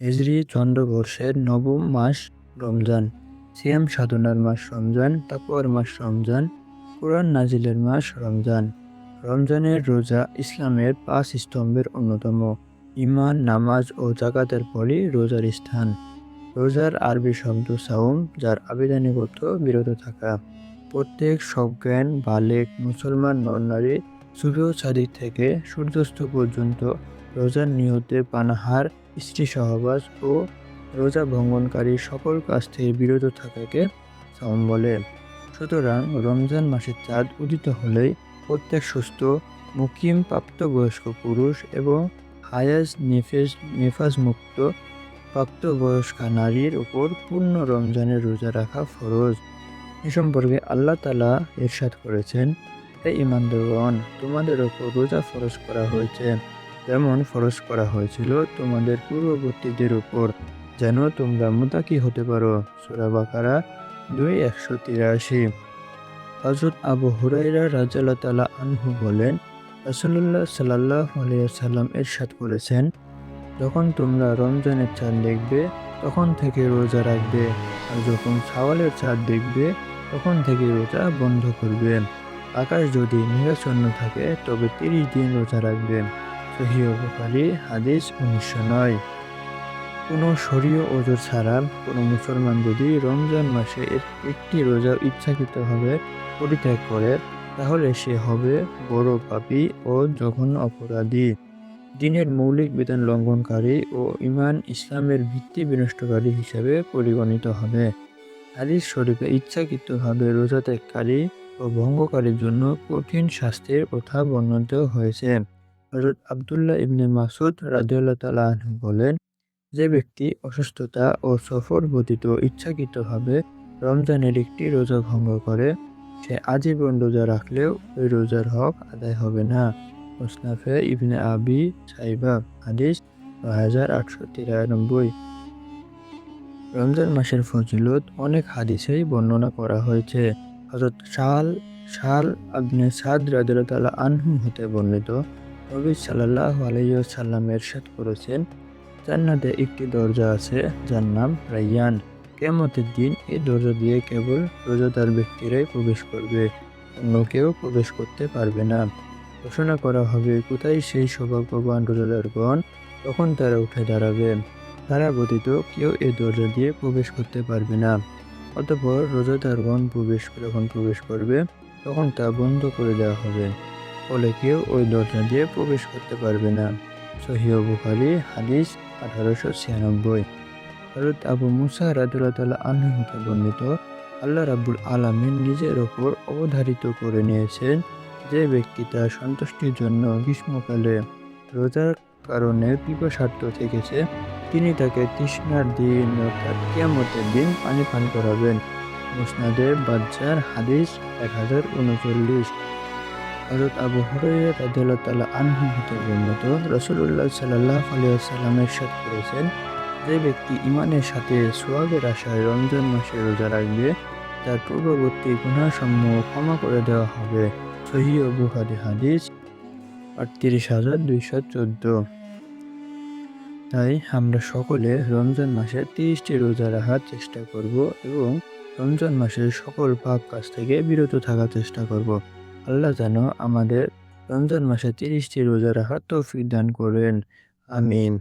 হিজরি চন্দ্রবর্ষের নবম মাস রমজান। সিয়াম সাধনার মাস রমজান তাকুয়ার মাস রমজান, কোরআন নাজিলের মাস রমজান। রমজানের রোজা ইসলামের পাঁচ স্তম্ভের অন্যতম। ইমান নামাজ ও জাকাতের পরই রোজার স্থান। রোজার আরবি শব্দ সাউম, যার আবেদনিক বিরত থাকা। প্রত্যেক সজ্ঞান, বালেক, মুসলমান, নরনারী সূর্য চাঁদিক থেকে সূর্যাস্ত পর্যন্ত রোজার নিয়তে পানাহার স্ত্রী সহবাস ও রোজা ভঙ্গনকারী সকল কাজ থেকে বিরত থাকাকে সাওম বলে। সুতরাং রমজান মাসের চাঁদ উদিত হলেই প্রত্যেক সুস্থ, মুকিম, প্রাপ্তবয়স্ক পুরুষ এবং হায়াজ নেফেজ নেফাজ মুক্ত প্রাপ্তবয়স্কা নারীর উপর পূর্ণ রমজানের রোজা রাখা ফরজ। এ সম্পর্কে আল্লাহ তালা ইরশাদ করেছেন, হে ইমানদারগণ তোমাদের ওপর রোজা ফরজ করা হয়েছে। যেমন ফরজ করা হয়েছিল তোমাদের পূর্ববর্তীদের উপর, যেন তোমরা মোতাকি হতে পারো। সুরা বাকারা দুই একশো তিরাশি। হজরত আবু হুরাইরা রাজাল্লাহ তালা আনহু বলেন রাসুল্লাহ সাল্লাহ সাল্লাম এরশাদ করেছেন, যখন তোমরা রমজানের চাঁদ দেখবে, তখন থেকে রোজা রাখবে, আর যখন সাওয়ালের চাঁদ দেখবে, তখন থেকে রোজা বন্ধ করবে। আকাশ যদি মেঘাচ্ছন্ন থাকে, তবে তিরিশ দিন রোজা রাখবে। হাদিস উনিশশো নয়। কোনো শরীয় ওজোর ছাড়া কোনো মুসলমান যদি রমজান মাসে একটি রোজা ইচ্ছাকৃতভাবে পরিত্যাগ করে, তাহলে সে হবে বড় পাপী ও জঘন্য অপরাধী। দিনের মৌলিক বিধান লঙ্ঘনকারী ও ইমান ইসলামের ভিত্তি বিনষ্টকারী হিসাবে পরিগণিত হবে। হাদিস শরীফে ইচ্ছাকৃতভাবে রোজা ত্যাগকারী ও ভঙ্গকারীর জন্য কঠিন শাস্তির কথা বর্ণিত হয়েছে। হজরত আবদুল্লাহ ইবনে মাসুদ রাজিউল্লাহ তালাহ বলেন, যে ব্যক্তি অসুস্থতা ও সফর ব্যতীত ইচ্ছাকৃতভাবে রমজানের একটি রোজা ভঙ্গ করে, সে আজীবন রোজা রাখলেও ওই রোজার হক আদায় হবে না। মুসনাফে ইবনে আবি সাইবা, হাদিস নয় হাজার আটশো তিরানব্বই। রমজান মাসের ফজিলত অনেক হাদিসেই বর্ণনা করা হয়েছে। হজরত শাল শাল আবনে সাদ রাদিয়াল্লাহু আনহু হতে বর্ণিত নবী সাল্লাহ আলাইসাল্লাম এরশাদ করেছেন, জান্নাতে একটি দরজা আছে যার নাম রাইয়ান। কেমতের দিন এই দরজা দিয়ে কেবল রোজাদার ব্যক্তিরাই প্রবেশ করবে, অন্য কেউ প্রবেশ করতে পারবে না। ঘোষণা করা হবে, কোথায় সেই সৌভাগ্যবান রোজাদারগণ? তখন তারা উঠে দাঁড়াবে। তারা ব্যতীত কেউ এই দরজা দিয়ে প্রবেশ করতে পারবে না। অতপর রোজাদারগণ প্রবেশ, যখন প্রবেশ করবে, তখন তা বন্ধ করে দেওয়া হবে। ফলে কেউ ওই দরজা দিয়ে প্রবেশ করতে পারবে না। সহিহ বুখারি হাদিস আঠারোশো ছিয়ানব্বই। হরত আবু মুসা রাদুল্লাহ আনহতে বর্ণিত, আল্লাহ রাবুল আলমিন নিজের ওপর অবধারিত করে নিয়েছেন যে ব্যক্তি তার সন্তুষ্টির জন্য গ্রীষ্মকালে রোজার কারণে পিপাসার্থ থেকেছে, তিনি তাকে তৃষ্ণার দিন অর্থাৎ কিয়ামতের দিন পানি পান করাবেন। মুসনাদে বাচ্চার হাদিস এক হাজার উনচল্লিশ। হজরত আবু হরাইয়া রাদিয়াল্লাহু তাআলা আনহু হতে বর্ণিত রাসূলুল্লাহ সাল্লাল্লাহু আলাইহি ওয়াসাল্লাম ইরশাদ করেছেন, যে ব্যক্তি ইমানের সাথে সোয়াবের আশায় রমজান মাসে রোজা রাখবে, তার পূর্ববর্তী গুনাহসমূহ ক্ষমা করে দেওয়া হবে। সহিহ বুখারী হাদিস আটত্রিশ হাজার দুইশো চোদ্দ। তাই আমরা সকলে রমজান মাসে তিরিশটি রোজা রাখার চেষ্টা করব এবং রমজান মাসের সকল পাপ কাজ থেকে বিরত থাকার চেষ্টা করব। আল্লাহ যেন আমাদের রমজান মাসে তিরিশটি রোজা রাখার তৌফিক দান করেন। আমিন।